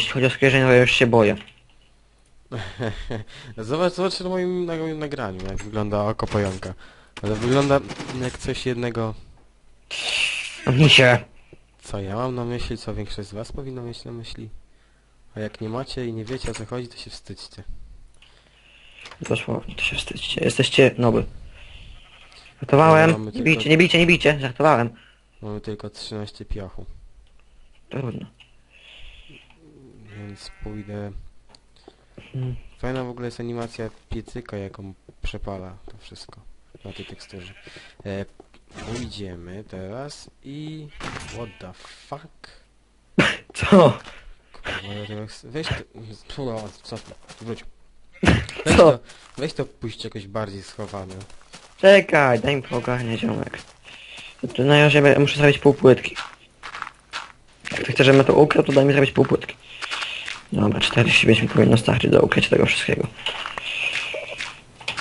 Jeśli chodzi o skojarzenia, to ja już się boję. Zobacz, zobacz na moim, na moim nagraniu, jak wygląda oko pająka. Ale wygląda jak coś jednego... Misie. Co ja mam na myśli, co większość z was powinno mieć na myśli. A jak nie macie i nie wiecie o co chodzi, to się wstydźcie. Dosłownie, to się wstydźcie. Jesteście noby. Żartowałem. Mamy Nie tylko- bijcie, nie bijcie, nie bijcie. Żartowałem. Mamy tylko 13 piachu, Trudno. Więc pójdę... Mm. Fajna w ogóle jest animacja piecyka, jaką przepala to wszystko na tej teksturze. E, pójdziemy teraz i... What the fuck? Co? Kurwa, Weź to... Kurwa, co? Wróć. Weź Co? to, weź to puść jakoś bardziej schowane. Czekaj, daj mi poogarnię ziomek. To na razie be- muszę zrobić pół płytki. Jak ty chcesz, żebym to ukradł, to daj mi zrobić pół płytki. Dobra, 45 mi powinno starczyć do ukrycia tego wszystkiego.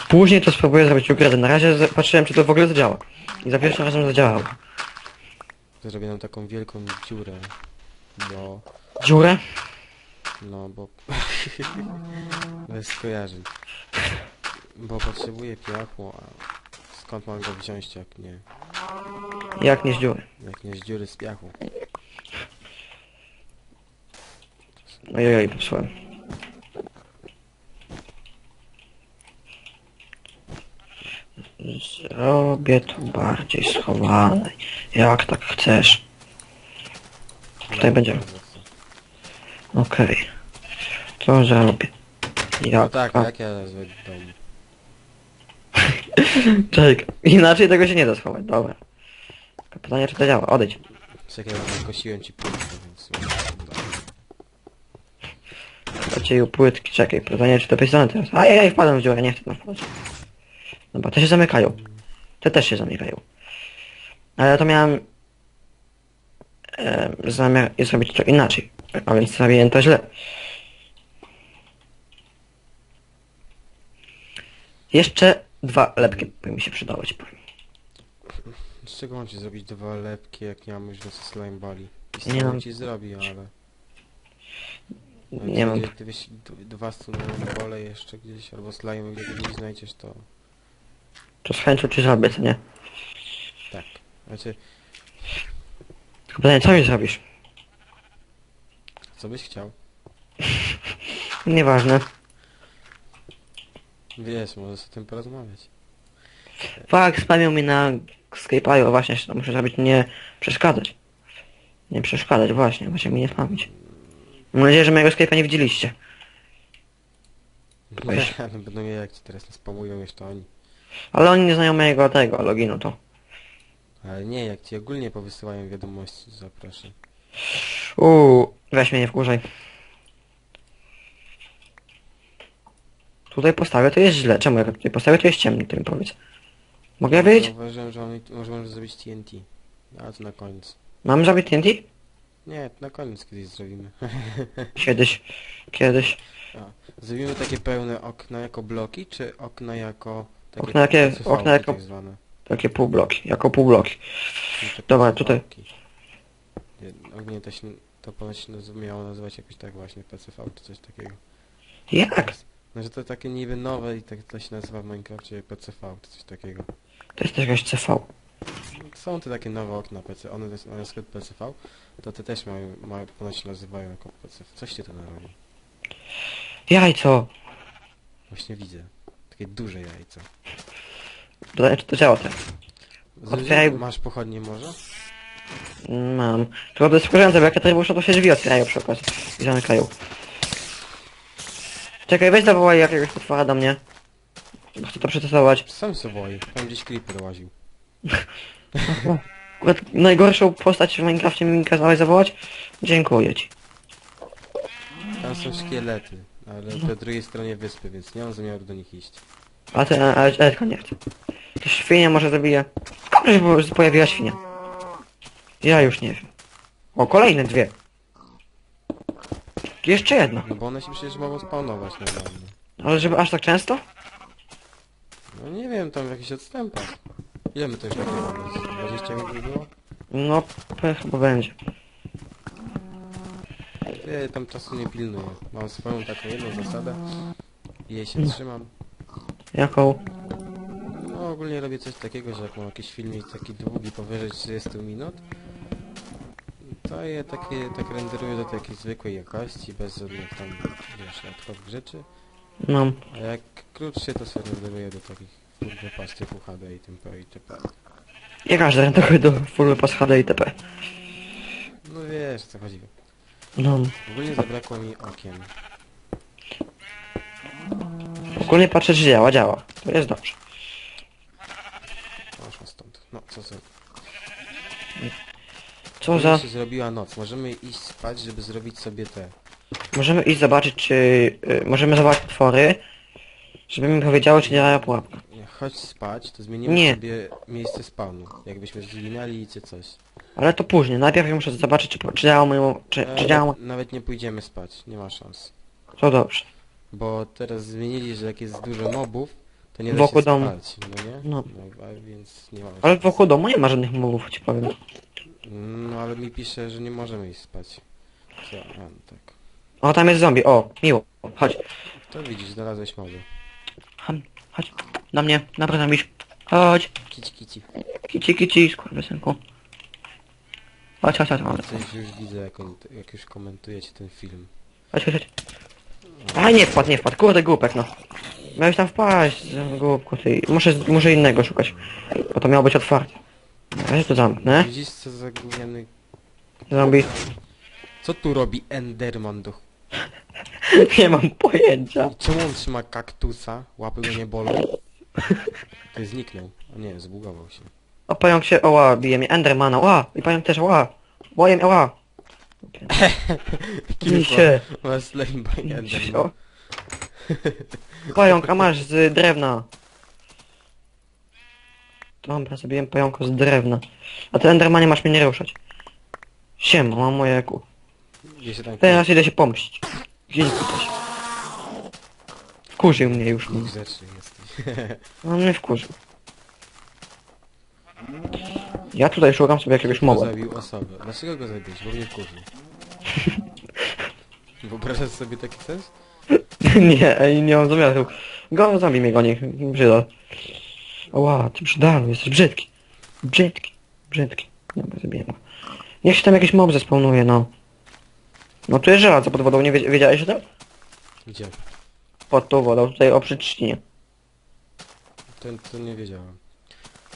Później to spróbuję zrobić ukradę. Na razie patrzyłem, czy to w ogóle zadziała. I za pierwszym razem zadziałało. Zrobię nam taką wielką dziurę, bo... Dziurę? No, bo... Bez skojarzeń. Bo potrzebuję piachu, a skąd mam go wziąć, jak nie... Jak nie z dziury. Jak nie z dziury z piachu. Ojej, popsułem. Zrobię to bardziej schowane. Jak tak chcesz. Tutaj będziemy. Okej. Co zrobię? No Jak? tak, a, jak ja nazwę dom? Czekaj, inaczej tego się nie da schować, dobra. Tylko pytanie, czy to działa. Odejdź. Czekaj, bo kosiłem ci Chodźcie płytki, czekaj. Pytanie, czy to pisane teraz. Ajajaj, wpadłem w dziurę, nie chcę tam wpadać. Dobra, te się zamykają. Te też się zamykają. Ale to miałem... E, zamiar zrobić to inaczej. A więc zrobiłem to źle. Jeszcze dwa lepkie by mi się powiem. Z czego mam ci zrobić dwa lepkie, jak nie mam już więcej slime bali? I mam- ci zrobi, ale... Nie mam. Jak ty weź d- dwa bole jeszcze gdzieś, albo slime gdzieś znajdziesz, to... To z chęcią ci zrobię, co nie? Tak. Znaczy, Tylko pytanie, co mi zrobisz? co byś chciał? Nieważne. Wiesz, możesz o tym porozmawiać. Fak, spamił mi na Skype'u, właśnie, to muszę zrobić nie przeszkadzać. Nie przeszkadzać, właśnie, właśnie mi nie spamić. Mam nadzieję, że mojego Skype'a nie widzieliście. Weź. Ale będą je jak ci teraz nas spamują jeszcze oni. Ale oni nie znają mojego tego loginu, to. Ale nie, jak ci ogólnie powysyłają wiadomości, zapraszam. Uuu, weź mnie nie wkurzaj. Tutaj postawię, to jest źle. Czemu jak ja tutaj postawię, to jest ciemno, ty mi powiedz. Mogę ja wiedzieć? Zauważyłem, że mamy, możemy zrobić TNT. A to na koniec. Mam zrobić TNT? Nie, na koniec kiedyś zrobimy. Kiedyś, kiedyś. Zrobimy takie pełne okna jako bloki, czy okna jako... Takie Okna jakie- okna jako- Tak zwane. Takie półbloki, jako półbloki. No te Dobra, PCV-ki. Nie, Ogólnie to się, to ponoć naz- miało nazywać jakoś tak właśnie PCV, czy coś takiego. Jak? Znaczy to takie niby nowe i tak to się nazywa w Minecrafcie PCV, czy coś takiego. To jest też jakaś CV. Są te takie nowe okna PC, one one są PCV, to te też mają, mają ponoć się nazywają jako PCV. Coś ty to narobi. Jajco! Właśnie widzę. Takie duże jajco. Pytanie, czy to działa tak? Otwieraj- Masz pochodnie może? Mam. To jest wkurzające, bo jak ja muszę, to się drzwi otwierają przy okazji. I zamykają. Czekaj, weź zawołaj jakiegoś potwora do mnie. Chcę to przetestować. Sam sobie tam gdzieś creeper łaził. Akurat najgorszą postać w Minecrafcie mi kazałeś zawołać? Dziękuję ci. Tam są szkielety, ale po drugiej stronie wyspy, więc nie mam zamiaru do nich iść. A ty, ale tylko nie chcę. To świnia może zabije. Skąd się po- pojawiła świnia? Ja już nie wiem. O, kolejne dwie. Jeszcze jedno. No bo one się przecież mogą spawnować normalnie. Ale żeby aż tak często? No nie wiem, tam w jakichś odstępach. Ile my to już nagrywamy? Z 20 minut by było? No, pe- chyba będzie. Ja tam czasu nie pilnuję. Mam swoją taką jedną zasadę. I jej się trzymam. Jaką? No ogólnie robię coś takiego, że jak mam jakiś filmik taki długi, powyżej 30 minut, to je takie, tak renderuję do takiej zwykłej jakości, bez żadnych tam, wiesz, rzeczy. No. A jak krótszy, to sobie renderuję do takich, kurde, pas typu HD i itp. itp. Ja każdy rentuje do full pass HD itp. No wiesz, o co chodzi. No. Ogólnie zabrakło mi okien. Ogólnie patrzę, czy działa, działa. To jest dobrze. Poszła stąd. No, co za... Co za... się zrobiła noc. Możemy iść spać, żeby zrobić sobie te... Możemy iść zobaczyć, czy... y, możemy zobaczyć twory, żeby mi powiedziały, czy działają pułapka. Nie, Chodź spać, to zmienimy Nie. sobie miejsce spawnu. Jakbyśmy zginęli czy coś. Ale to później. Najpierw muszę zobaczyć, czy, czy działa moją... Czy, czy E, działa... Nawet nie pójdziemy spać, nie ma szans. To dobrze. Bo teraz zmienili, że jak jest dużo mobów, to nie da Wokół się domu. spać, no nie? No. a więc nie ma Ale szans. wokół domu nie ma żadnych mobów, ci powiem. No ale mi pisze, że nie możemy iść spać. Co? A, no tak. O, tam jest zombie. O, miło. Chodź. To widzisz, znalazłeś moby. Ham, chodź. Na mnie, naprawdę bić. Chodź. Kici, kici. Kici, kici, skurwysynku. Chodź, chodź, chodź, chodź. Coś już widzę, jak, on, jak już komentujecie ten film. Chodź, chodź, chodź. Aj, nie wpadł, nie wpadł. Kurde, głupek, no. Miałeś tam wpaść, głupku, ty. Muszę, muszę innego szukać. Bo to miało być otwarte. Ja to zamknę. Widzisz, co za gówniany... Zombie. Co tu robi Enderman do... ch- Nie mam pojęcia. Czemu on trzyma kaktusa? Łapy go nie bolą? To zniknął. O nie, zbugował się. O, pająk się, oła, bije mnie. Endermana, oła. I pająk też, oła. Łajem, oła. Się. Masz slay by Enderman. Pająk, a masz z drewna. Dobra, zrobiłem pająka z drewna. A ty Endermanie masz mnie nie ruszać. Siema, mam moje ku. Gdzie się tam Teraz idę się pomścić. Gdzieś tutaj. Wkurzył mnie już. Dwóch rzeczy jesteś. On mnie wkurzył. Ja tutaj szukam sobie jakiegoś Kto zabił osobę. Dlaczego go zabiłeś? Bo mnie wkurzył. Wyobrażasz sobie taki coś? nie, ej, nie mam zamiaru. Go, zabij mnie go, niech brzyda. Ła, ty brzydalu, jesteś brzydki. Brzydki, brzydki. Dobra, zabiję go. Niech się tam jakiś mob zespawnuje, no. No tu jest żelazo pod wodą, nie wiedzia- wiedziałeś o tym? Gdzie? Pod tą wodą, tutaj o przyczynie. To, to nie wiedziałem.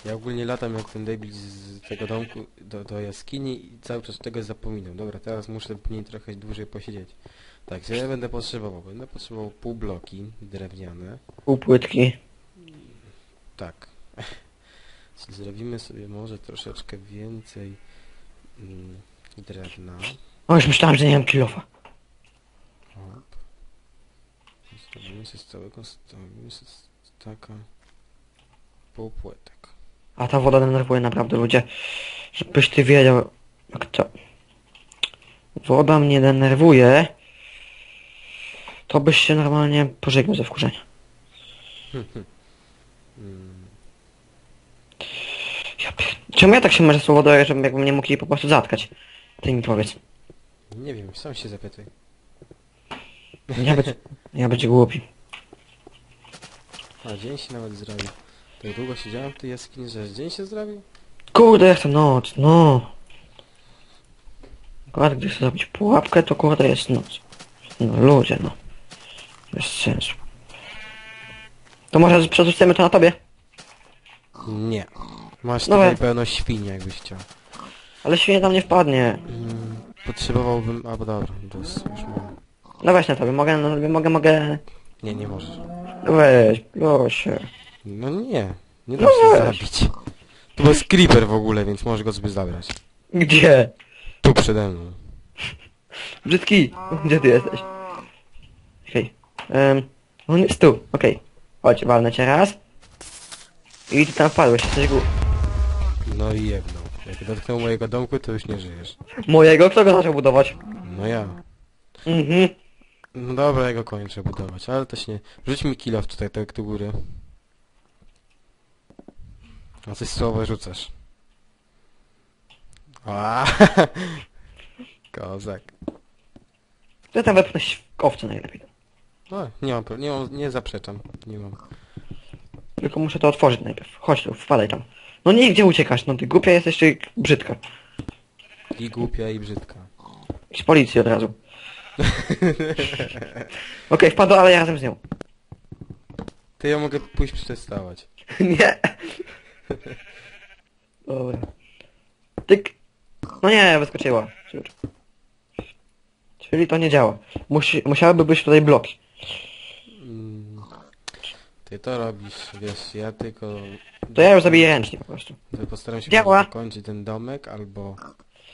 Ja ogólnie latam jak ten debil z tego domku do, do jaskini i cały czas tego zapominam. Dobra, teraz muszę w niej trochę dłużej posiedzieć. Tak, co ja będę potrzebował? Będę potrzebował pół bloki drewniane. Pół płytki. Tak. Czyli zrobimy sobie może troszeczkę więcej mm, drewna. O, już myślałem, że nie mam kilofa. Zrobimy sobie z całego, zrobimy sobie z taka pół płytek. A ta woda denerwuje naprawdę ludzie. Żebyś ty wiedział, jak to... Woda mnie denerwuje. To byś się normalnie pożegnał ze wkurzenia. Mm, Ja pier... Czemu ja tak się może z tą wodą, żebym jakbym nie mógł jej po prostu zatkać? Ty mi powiedz. Nie wiem, sam się zapytaj. Ja być, ja być głupi. A dzień się nawet zrobił. Tak długo siedziałem w tej jaskini, że aż dzień się zrobił? Kurde, ja chcę noc, no. Akurat gdy chcę zrobić pułapkę, to kurde jest noc. No ludzie, no. Bez sensu. To może przerzucimy to na tobie? Nie. Masz No tutaj we- pełno świni, jakbyś chciał. Ale świnie tam nie wpadnie. Mm, potrzebowałbym... A, bo dobra, już mam. No weź na tobie, mogę, na tobie, mogę, mogę... Nie, nie możesz. Weź, proszę. No nie, nie No da się weź. zabić. Tu jest creeper w ogóle, więc możesz go sobie zabrać. Gdzie? Tu przede mną. Brzydki, gdzie ty jesteś? Okej. Okay. on jest tu, okej. Chodź, walnę cię raz. I ty tam wpadłeś, jesteś głupi. No i jedno. Jak dotknął mojego domku, to już nie żyjesz. Mojego? Kto go zaczął budować? No ja. Mhm. No dobra, ja go kończę budować, ale też nie. Rzuć mi kilof tutaj, tak do góry. A coś słowo rzucasz. A, Kozak. To ja tam wepnę owce najlepiej. No, nie mam, pro- nie mam, nie zaprzeczam. Nie mam. Tylko muszę to otworzyć najpierw. Chodź tu, wpadaj tam. No nie, gdzie uciekasz? No ty głupia jesteś czy brzydka. I głupia, i brzydka. Z policji od razu. Okej, wpadła, ale ja razem z nią. Ty ja mogę pójść przetestować. nie. Dobra. Tyk. No nie, wyskoczyła. Czyli to nie działa. Musi, musiałyby być tutaj bloki. Ty to robisz, wiesz, ja tylko... To ja już zabiję ręcznie po prostu. Postaram się Działa. kończyć ten domek, albo...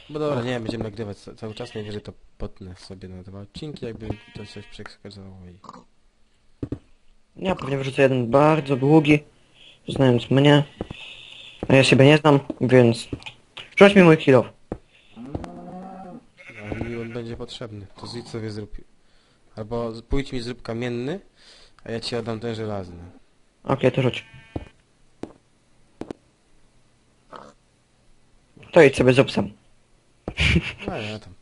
Bo dobra, nie, będziemy nagrywać ca- cały czas, najwyżej to potnę sobie na dwa odcinki, jakby to coś przeszkadzało i... Ja pewnie wyrzucę jeden bardzo długi, znając mnie. A ja siebie nie znam, więc... Rzuć mi mój kilo. A mi on będzie potrzebny, to zjedz sobie zrób. Albo z- pójdź mi zrób kamienny, a ja ci oddam ten żelazny. Okej, to rzuć. To idź sobie sam. No ja tam.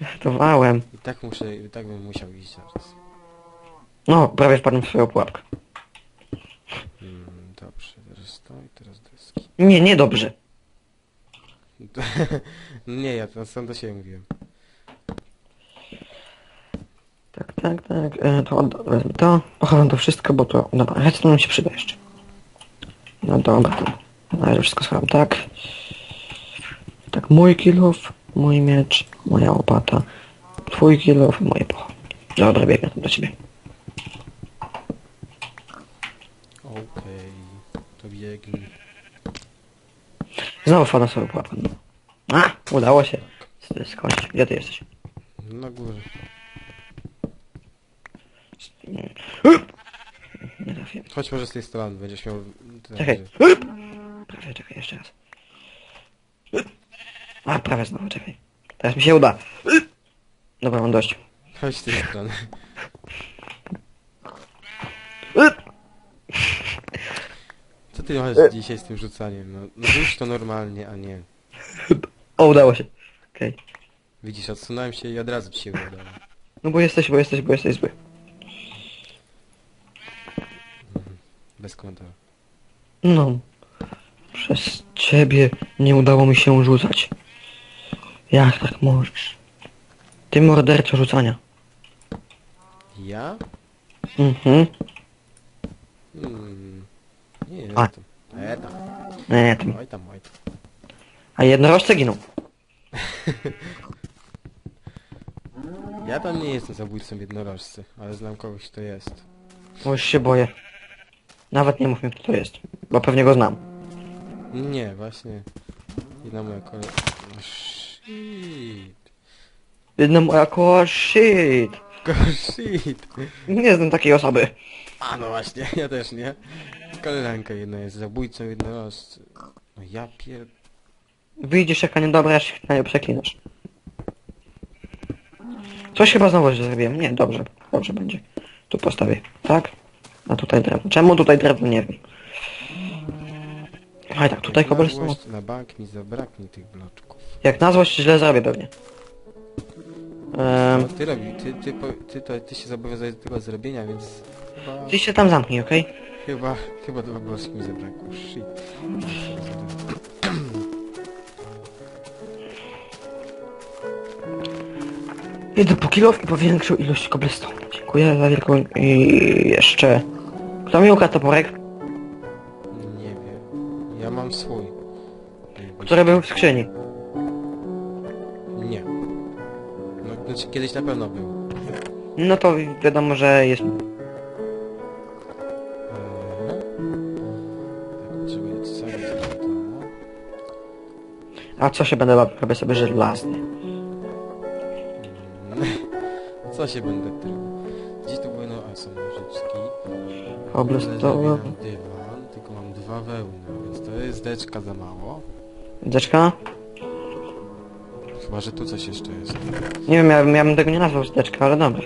Żartowałem. I tak muszę, i tak bym musiał iść zaraz. No, prawie wpadłem w swoją pułapkę. Mm, dobrze, teraz to i teraz deski. Nie, nie dobrze. nie, ja to sam do siebie mówiłem. Tak, tak, tak. E, to wezmę to. Pochowam to wszystko, bo to... Dobra, redstone nam się przyda jeszcze. No dobra, to... Na razie wszystko schowam tak. Tak, mój kilof, mój miecz, moja łopata, twój kilof, moje pochownie. Dobra, biegnę tam do ciebie. Okej, to biegnij. Znowu w swoją pułapkę. A, udało się. Skądś. Gdzie ty jesteś? Na górze. Nie trafiłem. Chodź może z tej strony, będziesz miał... Czekaj. Prawie, czekaj, jeszcze raz. A, prawie znowu, czekaj. Teraz mi się uda. Dobra, mam dość. Chodź z tej strony. Co ty masz dzisiaj z tym rzucaniem? No, no rzuć to normalnie, a nie. O, udało się. Okej. Widzisz, odsunąłem się i od razu ci się udało. No bo jesteś, bo jesteś, bo jesteś zły. Bez komentarza. No. Przez ciebie nie udało mi się rzucać. Jak tak możesz? Ty morderco rzucania. Ja? Mhm. Hmm. Nie A. jestem. E tam. Nie, tam. Oj tam, oj tam. A jednorożce giną. Ja tam nie jestem zabójcą jednorożcy, ale znam kogoś, kto jest. Bo już się boję. Nawet nie mów mi kto to jest. Bo pewnie go znam. Nie, właśnie. Jedna moja koleżanka... Shit. Jedna moja koła shit. Shit. Nie znam takiej osoby. A no właśnie, ja też nie. Koleżanka jedna jest zabójcą jednorożcy. No ja pier... Widzisz jaka niedobra, aż się na nią przeklinasz. Coś chyba znowu źle zrobiłem. Nie, dobrze. Dobrze będzie. Tu postawię. Tak? A tutaj drewno. Czemu tutaj drewno? Nie wiem. A tak, tutaj Na cobblestone. złość, Na bank mi zabraknie tych bloczków. Jak na złość źle zrobię pewnie. No, Um, ty robi, ty, ty, po- ty, to, ty się zobowiązałeś do tego zrobienia, więc... Chyba, ty się tam zamknij, okej? chyba, chyba dwa bloczki mi zabrakło. Shit. Idę po kilof i po większą ilość cobblestone. Dziękuję za wielką... I jeszcze... Kto mi ukradł toporek? Nie wiem. Ja mam swój. Który był w skrzyni. Nie. No, znaczy kiedyś na pewno był. No to wiadomo, że jest... Eee. Tak, potrzebuję cały to. A co się będę bawił? Robię sobie żelazny. Mm. Co się będę tył? Gdzieś tu były, no, a są nożyczki. Zabieram dywan, tylko mam dwa wełny, więc to jest deczka za mało. Deczka? Chyba, że tu coś jeszcze jest. Nie wiem, ja, ja bym tego nie nazwał deczka, ale dobra.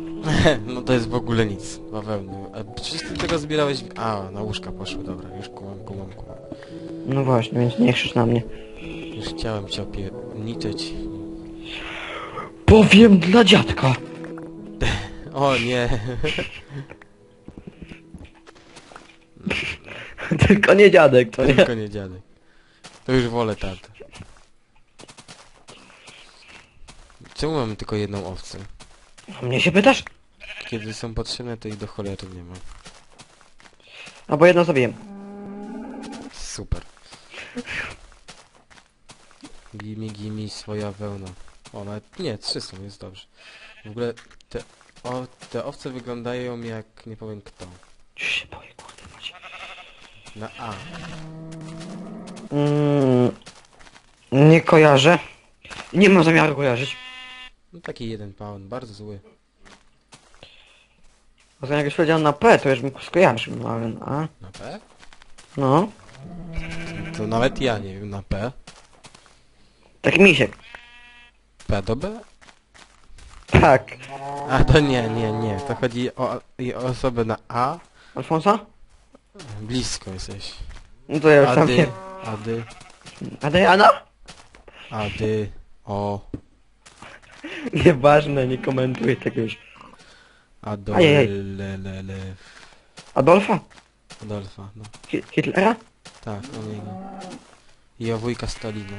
no to jest w ogóle nic. Dwa wełny. A przecież ty tego zbierałeś... A, na łóżka poszły, dobra, już kumam, kumam, kumam. No właśnie, więc nie krzycz na mnie. Już chciałem cię opierniczyć. Powiem dla dziadka. O nie. Tylko nie dziadek, to nie. Tylko nie dziadek. To już wolę tatę. Czemu mamy tylko jedną owcę? A mnie się pytasz? Kiedy są potrzebne, to ich do cholery nie ma. No bo jedno zabiję. Super. Gimi, gimi, swoja wełna. O, nawet nie, trzy są, jest dobrze. W ogóle te, o, te owce wyglądają jak, nie powiem kto. Już się boję, kurde macie. Na A. Mm, nie kojarzę. Nie mam zamiaru kojarzyć. No taki jeden pound, bardzo zły. Bo jak już powiedziałem na P, to już bym skojarzył, no ale na A. Na P? No. To nawet ja nie wiem, na P. Taki misiek. P do B? Tak. A to nie, nie, nie. To chodzi o, i o osobę na A. Alfonsa? Blisko jesteś. No to ja już tam Ady, nie. Ady, Adriana? Ady, o, Nieważne, nie komentuję tego już. Ado, Ajajaj. le, le, le, Adolfa? Adolfa, no. Hi- Hitlera? Tak, o niego. I o wujka Stalina.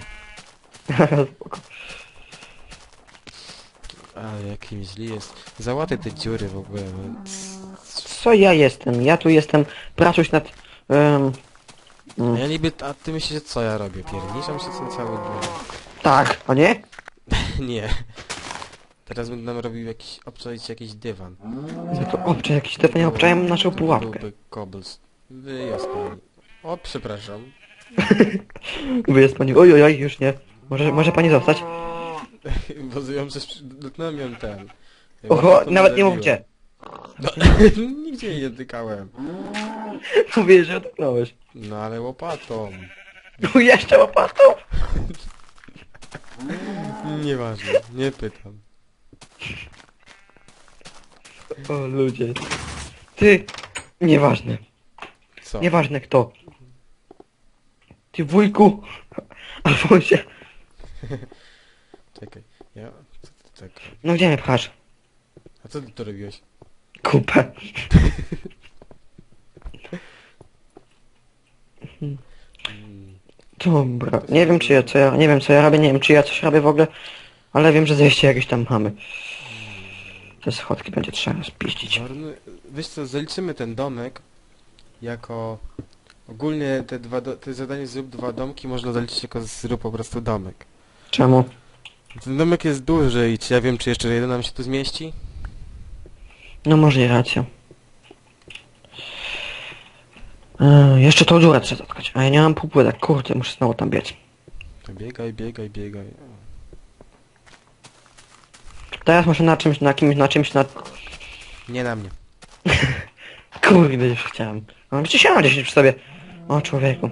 Spoko. Ale jaki źli jest. Załaty te dziury w ogóle. no. Co ja jestem? Ja tu jestem pracuś nad... Um, A Ja niby, a ty myślisz, że co ja robię? Pierniczam się ten cały dzień. tak, a nie? Nie. Teraz będę nam robił jakiś, obczaić jakiś dywan. Za to obcze jakiś to nie obczałem naszą To pułapkę. Byłby cobbles. Wyjazd pani. O, przepraszam. Wy jest pani, oj, oj, oj, już nie. Może, może pani zostać? Bo ją przez... dotknąłem ją ten. Oho, nawet nie mów gdzie. No, nigdzie jej nie dotykałem. Mówię, że dotknąłeś. No ale łopatą. No jeszcze łopatą? Nieważne, nie pytam. O ludzie. Ty, nieważne. Co? Nieważne kto. Ty wujku. Alfonsie. Czekaj, ja... Co ty tak... No gdzie mnie pchasz? A co ty to robiłeś? Kupę. Mm, Dobra. Nie wiem czy ja co ja. Nie wiem co ja robię, nie wiem czy ja coś robię w ogóle. Ale wiem, że zejście jakieś tam mamy. Te schodki będzie trzeba spiścić. Warny... Wiesz co, zaliczymy ten domek jako... Ogólnie te dwa do... te zadanie zrób dwa domki można zaliczyć jako zrób po prostu domek. Czemu? Ten domek jest duży i czy ja wiem czy jeszcze jeden nam się tu zmieści? No może i racja. Eee, jeszcze tą dziurę trzeba zatkać. A ja nie mam półpłytek. Kurde, muszę znowu tam biec. To biegaj, biegaj, biegaj. Teraz muszę na czymś, na kimś, na czymś, na... Nie na mnie. Kurde, już chciałem. Mam przecież ja mam 10 przy sobie. O człowieku.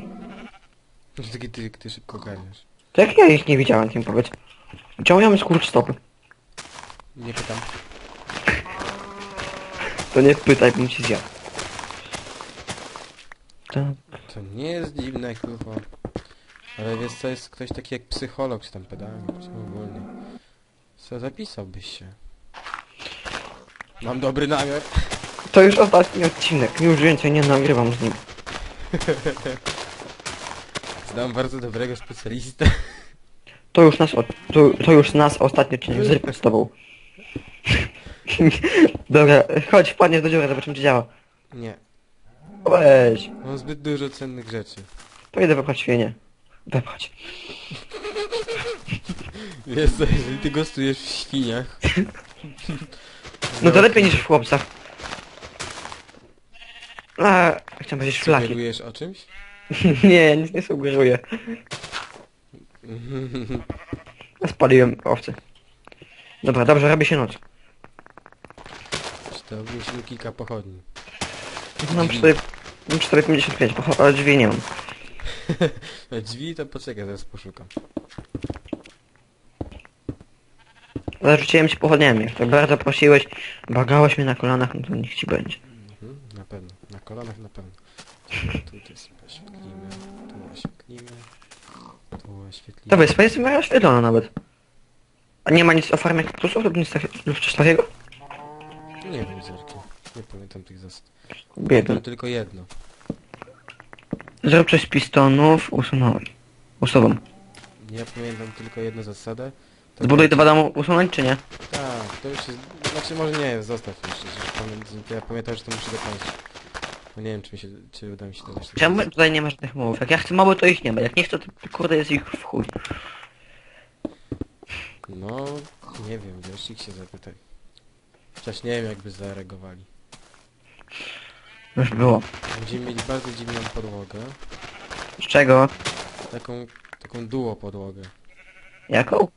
To taki ty, ty szybko ganiasz. To jak ja ich nie widziałem, tym powiedz. Czemu ja mam skurcz stopy? Nie pytam. To nie pytaj, bym ci zjadł. Tak. To nie jest dziwne, kurwa. Ale wiesz co, jest ktoś taki jak psycholog, czy tam czy ogólnie. Co, zapisałbyś się. Mam dobry namiar. To już ostatni odcinek. Już więcej nie nagrywam z nim. Znam bardzo dobrego specjalistę. To już nas, to, to już nas ostatni odcinek zrypę z tobą. Dobra, chodź, wpadniesz do dziury, zobaczymy czy działa. Nie. Weź. Mam zbyt dużo cennych rzeczy. Pojedę wepchać świnie. Wepchać. Wiesz co, jeżeli ty gostujesz w świniach... No to lepiej niż w chłopcach. A, chciałem powiedzieć szlaki. Sugerujesz o czymś? nie, nic nie sugeruję. Spaliłem owce. Dobra, dobrze, robi się noc. to musimy kilka pochodni. Mam przy sobie, mam przy sobie 55, bo- ale drzwi nie mam. A drzwi to poczekaj, zaraz poszukam. Zarzuciłem ci pochodniami. Jak tak bardzo prosiłeś, bagałeś mnie na kolanach, no to niech ci będzie. Mhm, na pewno. Na kolanach na pewno. Tu też tu tu oświetlimy. Ta wyspa jest miarę oświetlona nawet. A nie ma nic o farmie kaktusów lub nic takiego, lub coś takiego? Nie wiem, Zerki. Nie pamiętam tych zasad. Biegnę. Pamiętam tylko jedno. Zrób coś z pistonów, usunąłem. Usuwam. Ja pamiętam tylko jedną zasadę. To Zbuduj dwa domu usunąć, czy nie? Tak, to już jest... Znaczy może nie, zostaw jeszcze. że Pamię... Ja pamiętam, że to muszę dokończyć. Bo nie wiem, czy mi się... czy uda mi się tego. Czemu tutaj nie ma żadnych mobów? Jak ja chcę moby, to ich nie ma. Jak nie chcę, to kurde jest ich w chuj. No, nie wiem, wiesz, ich się zapytaj. Chociaż nie wiem, jakby zareagowali. Już było. Będziemy mieli bardzo dziwną podłogę. Z czego? Taką... taką duo podłogę. Jaką?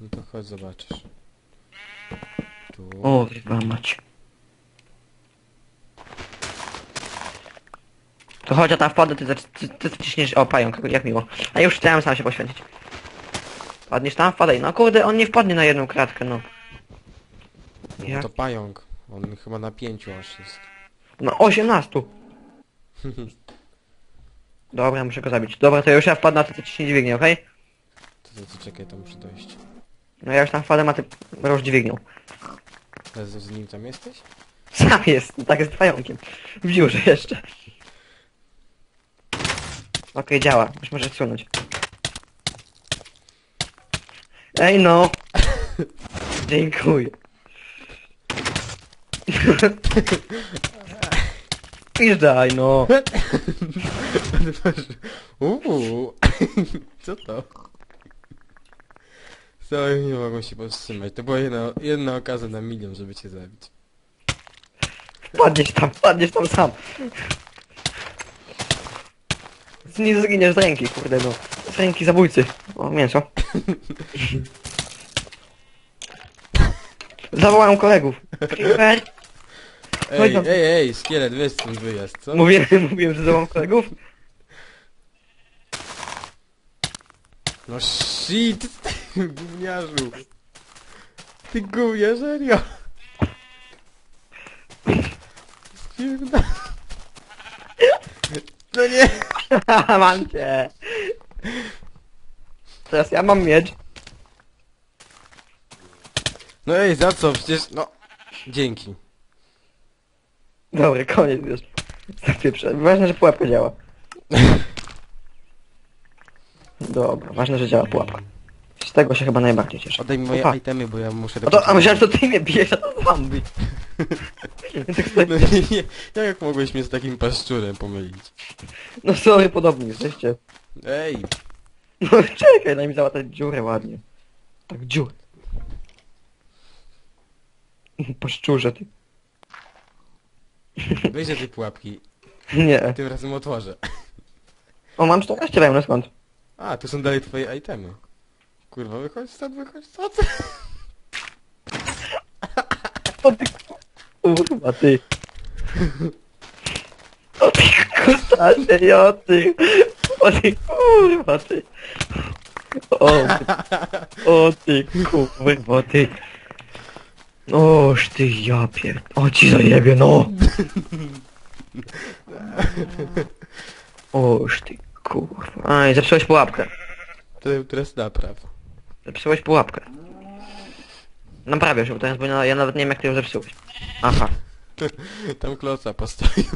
No to chodź zobaczysz. Tu. O, chyba mać. To chodź, a tam wpadę, ty, zac- ty, ty wciśniesz... O, pająk, jak miło. A już chciałem sam się poświęcić. Wpadniesz tam? Wpadaj. No kurde, on nie wpadnie na jedną kratkę, no. No Jak? to pająk. On chyba na pięciu aż jest. No, 18. Dobra, muszę go zabić. Dobra, to już ja wpadnę, a ty coś nie dźwignie, okej? To, to, to czekaj, tam muszę dojść. No ja już tam wpadłem, a ty już dźwignią. Ale z, z nim tam jesteś? Sam jest, tak jest pająkiem. W dziurze jeszcze. Okej, działa. Już możesz sunąć. Ej no! Dziękuję. Piżdżaj no! Uuu, co to? Co, nie mogą się powstrzymać. To była jedna, jedna okazja na milion, żeby cię zabić. Padniesz tam, padniesz tam sam. Nie zginiesz z ręki, kurde no. Z ręki zabójcy. O, mięso. Zawołałem kolegów. Creeper. Chodź Ej, tam. ej, ej, szkielet, wiesz stąd wyjazd, co? Mówiłem, mówiłem, że zawołam kolegów. No shit, ty gówniarzu. Ty gówniarz, serio. No nie. mam cię. Teraz ja mam miecz. No ej, za co? Przecież, no... Dzięki. Dobra, koniec już. Zapieprzę. Ważne, że pułapka działa. Dobra, ważne, że działa pułapka. Z tego się chyba najbardziej cieszę. Oddaj mi moje Opa. itemy, bo ja muszę... A to, a myślałem, że to ty mnie bijesz, a to zombie. Tak No nie, no jak mogłeś mnie z takim paszczurem pomylić? No sorry, podobni jesteście. Ej, No czekaj, daj mi załatać dziurę ładnie. Tak dziurę. Po szczurze ty. weź do tej pułapki. Nie. Tym razem otworzę. O, mam 14 wełny, skąd? A, tu są dalej twoje itemy. Kurwa, wychodź stąd, wychodź stąd. O ty kurwa ty. O ty kustasie, o ty. O ty kurwa ty. O ty. O ty kurwa ty. Oż ty ja pier... O ci zajebie no. Oż ty kurwa. Aj, zepsułeś pułapkę. To teraz napraw. Zepsułeś pułapkę. Naprawiasz ją teraz, bo ja ja nawet nie wiem jak ty ją zepsułeś. Aha. Tam kloca postoił.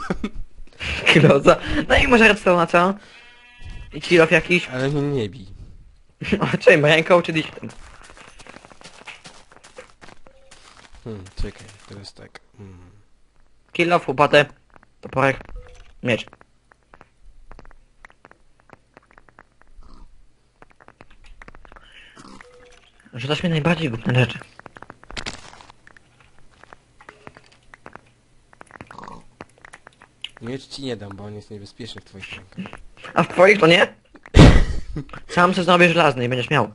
Kiloza. No i może redstone, co? I kilof jakiś. Ale mnie nie bij. O, czym? Ręką czy dichtem? Hmm, czekaj, teraz tak. Hmm. Kilof, łopatę, toporek, miecz. Rzucasz mnie najbardziej głupne rzeczy. Miecz ci nie dam, bo on jest niebezpieczny w twoich rękach. A w twoich to nie? Sam se zrobię żelazny i będziesz miał.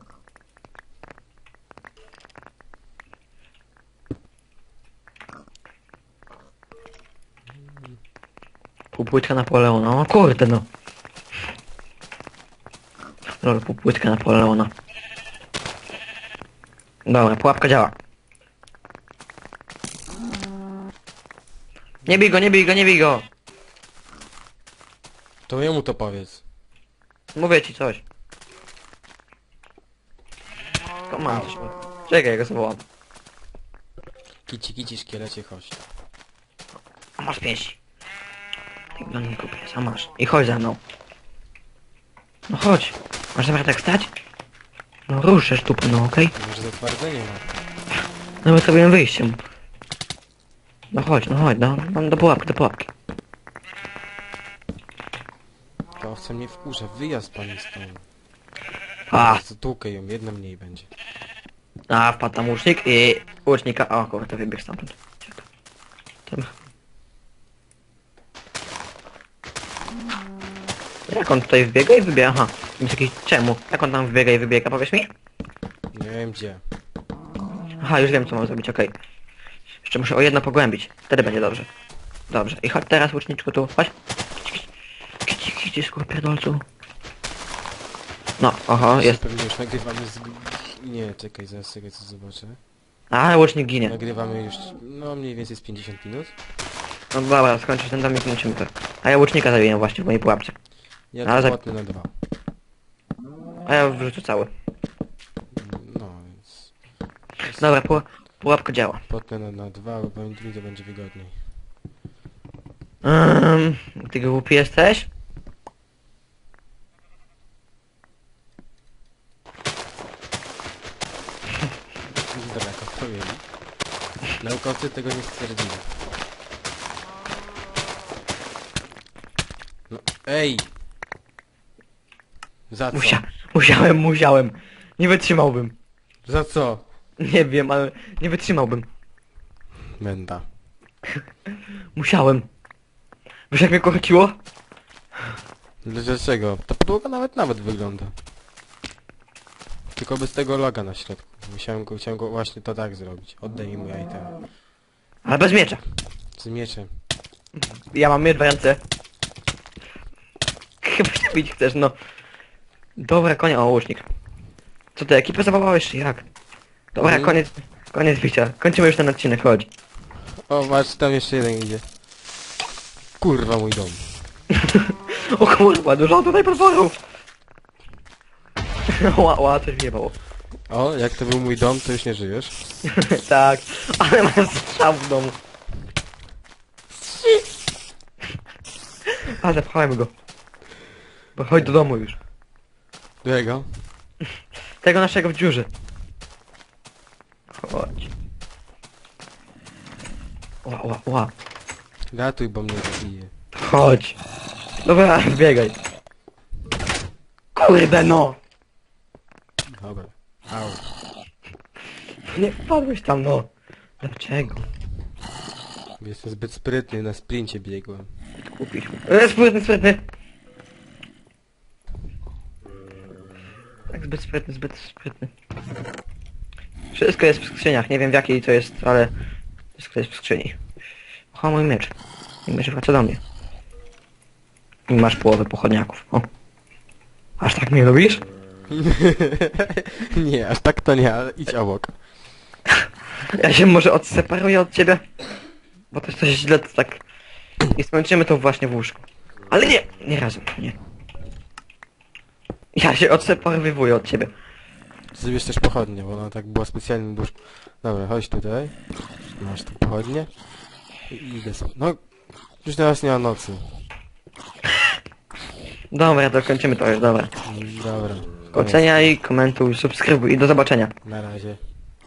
Półpłytka Napoleona, o kurde no. Lol, półpłytka Napoleona. Dobra, pułapka działa. Nie bij go, nie bij go, nie bij go! To jemu to powiedz. Mówię ci coś. Komand. Czekaj, ja go zawołam. Kici, kici, szkielecie, chodź. A masz pięści. Ty gnoju kupiec, a masz. I chodź za mną. No chodź. Masz zamiar tak stać? No ruszysz dupę, no okej? Może zatwardzenie ma. No my sobie wyjściem. No chodź, no chodź, no, no do pułapki, do pułapki. Ta owca mnie wkurza. Wyjazd pani stąd. A, Zatłukę ją, jedna mniej będzie. a wpadł tam łucznik i łucznika, o kurde, wybiegł stamtąd. Tam. Jak on tutaj wbiega i wybiega? Aha, jest jakiś... czemu? Jak on tam wbiega i wybiega, powiesz mi? Nie wiem gdzie. Aha, już wiem co mam zrobić, okej. Jeszcze muszę o jedno pogłębić, wtedy będzie dobrze. Dobrze, i chodź teraz łuczniczku tu, chodź. Kici, skurpierdolcu. No, oho, jest. Pewnie już nagrywamy z... Nie, czekaj, zaraz czekaj co zobaczę. A, łucznik ginie. Nagrywamy już, no mniej więcej z 50 minut. No dobra, skończyć ten domik, musimy to. A ja łucznika zabiję właśnie w mojej pułapce. Ja Ale to za- płatny na dwa. A ja wrzucę cały. No, więc... Dobra, pu pułapka działa. Potnę na, na dwa, bo mi to będzie wygodniej. Um, ty głupi jesteś? Naukowcy tego nie stwierdzili. No, ej! Za co? Musia musiałem, musiałem. Nie wytrzymałbym. Za co? Nie wiem, ale nie wytrzymałbym. Menda. Musiałem. Wiesz jak mnie korciło? Dlaczego? Ta podłoga nawet nawet wygląda. Tylko bez tego loga na środku. Musiałem go, chciałem go właśnie to tak zrobić. Oddaj mi mój item. Ale bez miecza. Z mieczem. Ja mam miecz w ręce. Chyba się bić chcesz, no. Dobra, koniec. O, łucznik. Co ty, ekipę zawołałeś, czy jak? Dobra, Mhm. koniec, koniec bicia. Kończymy już ten odcinek, chodź. O, masz, tam jeszcze jeden idzie. Kurwa mój dom. O kurwa, dużo tutaj potworów. Ła, ła, coś wjebało. O, jak to był mój dom, to już nie żyjesz. tak, ale mam strzał w domu. A, zapchałem go. Bo chodź do domu już. Którego? Tego naszego w dziurze. Chodź. Ła, ła, ła. Ratuj, bo mnie zabije. Chodź. Dobra, biegaj. Kurde no! Dobra. Au. Nie wpadłeś tam no. Dlaczego? Jestem zbyt sprytny, na sprincie biegłem. Kupisz. E, sprytny, sprytny. Tak, zbyt sprytny, zbyt sprytny. Wszystko jest w skrzyniach, nie wiem w jakiej to jest, ale wszystko jest w skrzyni. O, mój miecz. Mój miecz wraca do mnie. I masz połowę pochodniaków. O. Aż tak mnie lubisz? nie, aż tak to nie, ale idź obok. Ja się może odseparuję od ciebie? Bo to jest coś źle, to tak... I skończymy to właśnie w łóżku. Ale nie! Nie razem, nie. Ja się odseparowywuję od ciebie. Zabierz też pochodnie, bo ona tak była specjalnie dusz. Dobra, chodź tutaj. Masz tu pochodnie. I idę sobie. No, już teraz nie ma nocy. Dobra, to kończymy to już, dobra. Dobra. Oceniaj, komentuj, subskrybuj i do zobaczenia. Na razie.